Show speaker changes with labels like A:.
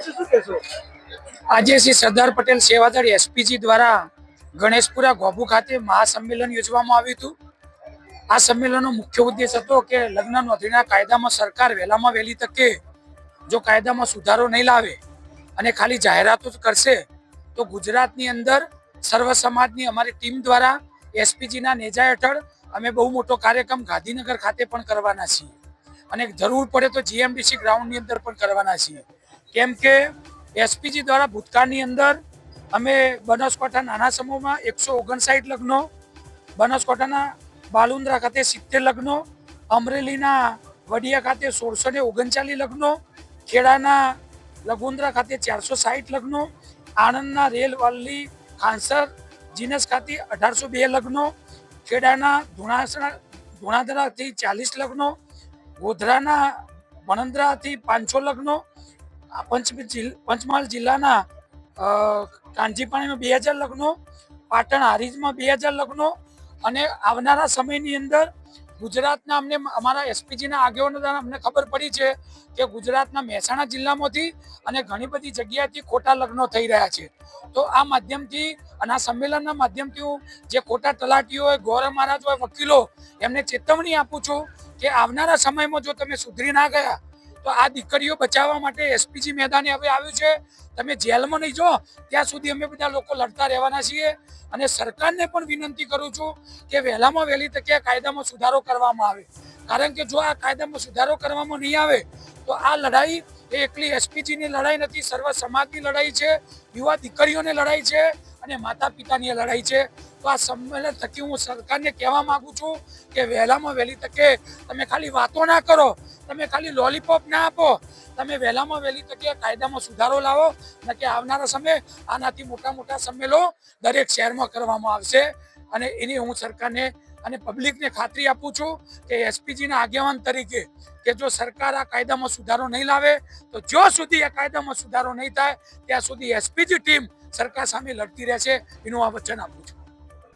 A: આજે શ્રી સરદાર પટેલ સેવાદળ એસપીજી દ્વારા ગણેશપુરા ગોભુ ખાતે મહાસંમેલન યોજવામાં આવ્યું હતું. આ સંમેલનનો મુખ્ય ઉદ્દેશ હતો કે લગ્ન નોંધણીના કાયદામાં સરકાર વહેલામાં વહેલી તકે જો કાયદામાં સુધારો નહીં લાવે અને ખાલી જાહેરાતો જ કરશે, તો ગુજરાતની અંદર સર્વ સમાજની અમારી ટીમ દ્વારા એસપીજીના નેજા હેઠળ અમે બહુ મોટો કાર્યક્રમ ગાંધીનગર ખાતે પણ કરવાના છીએ. અને જરૂર પડે તો જીએમડીસી ગ્રાઉન્ડની અંદર પણ કરવાના છીએ. કેમ કે એસપીજી દ્વારા ભૂતકાળની અંદર અમે બનાસકાંઠા નાના સમૂહમાં એકસો ઓગણસાઠ લગ્નો, બનાસકાંઠાના બાલુંદ્રા ખાતે સિત્તેર લગ્નો, અમરેલીના વડિયા ખાતે સોળસો ને ઓગણચાલીસ લગ્નો, ખેડાના લગુંદ્રા ખાતે ચારસો સાહીઠ લગ્નો, આણંદના રેલવાલી ખાંસર, જીનસ ખાતે અઢારસો બે લગ્નો, ખેડાના ધુણાસણા, ધુણાધરાથી ચાલીસ લગ્નો, ગોધરાના વણંદરાથી પાંચસો લગ્નો આ પંચમી જિલ- પંચમહાલ જિલ્લાના કાંજીપાણીમાં બે હજાર લગ્નો, પાટણ હારીજમાં બે હજાર લગ્નો અને આવનારા સમયની અંદર ગુજરાતના અમને અમારા એસપીજીના આગેવાનો દ્વારા અમને ખબર પડી છે કે ગુજરાતના મહેસાણા જિલ્લામાંથી અને ઘણી બધી જગ્યાએથી ખોટા લગ્નો થઈ રહ્યા છે. તો આ માધ્યમથી અને આ સંમેલનના માધ્યમથી હું જે ખોટા તલાટીઓ હોય ગૌરવ મહારાજ હોય, વકીલો એમને ચેતવણી આપું છું કે આવનારા સમયમાં જો તમે સુધરી ના ગયા તો આ દીકરીઓ બચાવવા માટે એસપીજી મેદાને હવે આવ્યું છે. તમે જેલમાં નહીં જો, ત્યાં સુધી અમે બધા લોકો લડતા રહેવાના છીએ. અને સરકારને પણ વિનંતી કરું છું કે વહેલામાં વહેલી તકે આ કાયદામાં સુધારો કરવામાં આવે. કારણ કે જો આ કાયદામાં સુધારો કરવામાં નહીં આવે, તો આ લડાઈ એ એકલી એસપીજીની લડાઈ નથી, સર્વ સમાજની લડાઈ છે. યુવા દીકરીઓની લડાઈ છે અને માતા પિતાની લડાઈ છે. તો આ સંમેલન થકી હું સરકારને કહેવા માગું છું કે વહેલામાં વહેલી તકે તમે ખાલી વાતો ના કરો, તમે ખાલી લોલીપોપ ના આપો, તમે વહેલામાં વહેલી તકે કાયદામાં સુધારો લાવો નકે આવનારા સમય આનાથી મોટા મોટા સંમેલો દરેક શહેરમાં કરવામાં આવશે. અને એની હું સરકારને અને પબ્લિકને ખાતરી આપું છું કે એસપીજીના આગેવાન તરીકે કે જો સરકાર આ કાયદામાં સુધારો નહીં લાવે, તો જો સુધી આ કાયદામાં સુધારો નહીં થાય, ત્યાં સુધી એસપીજી ટીમ સરકાર સામે લડતી રહેશે, એનું આ વચન આપું છું.